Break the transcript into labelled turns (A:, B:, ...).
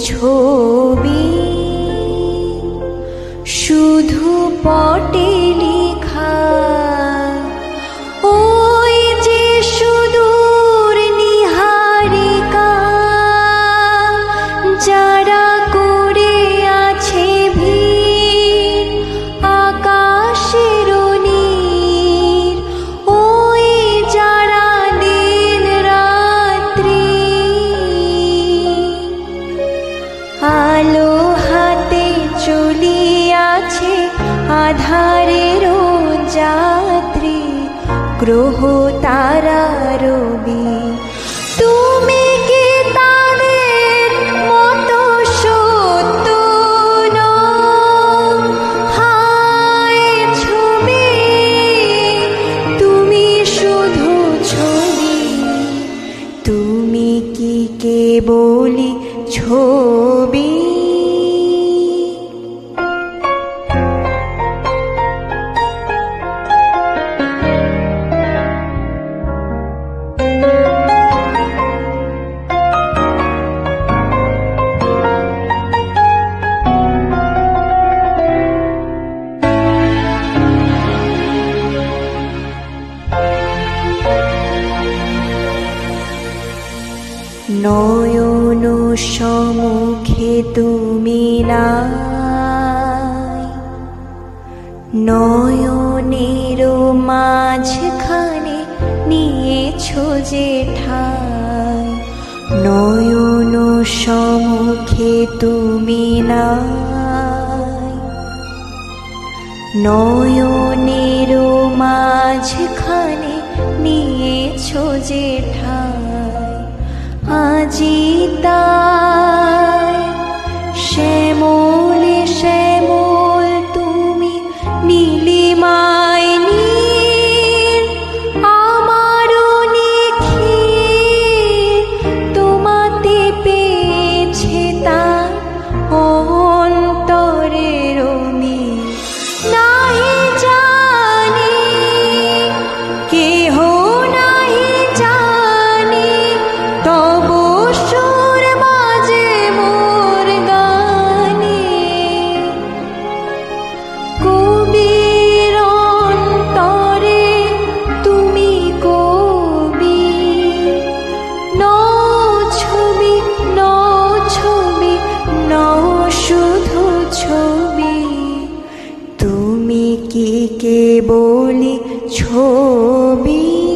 A: छोड़ धारे रो जाद्री गृह तारु নয়ন সমুখে তুমি না নয়নের মাঝখানে নিয়েছ যে ঠাই। নয়ন সমুখে তুমি না নয়নের মাঝখানে নিয়েছ যে ঠাই। जीता বলি ছবি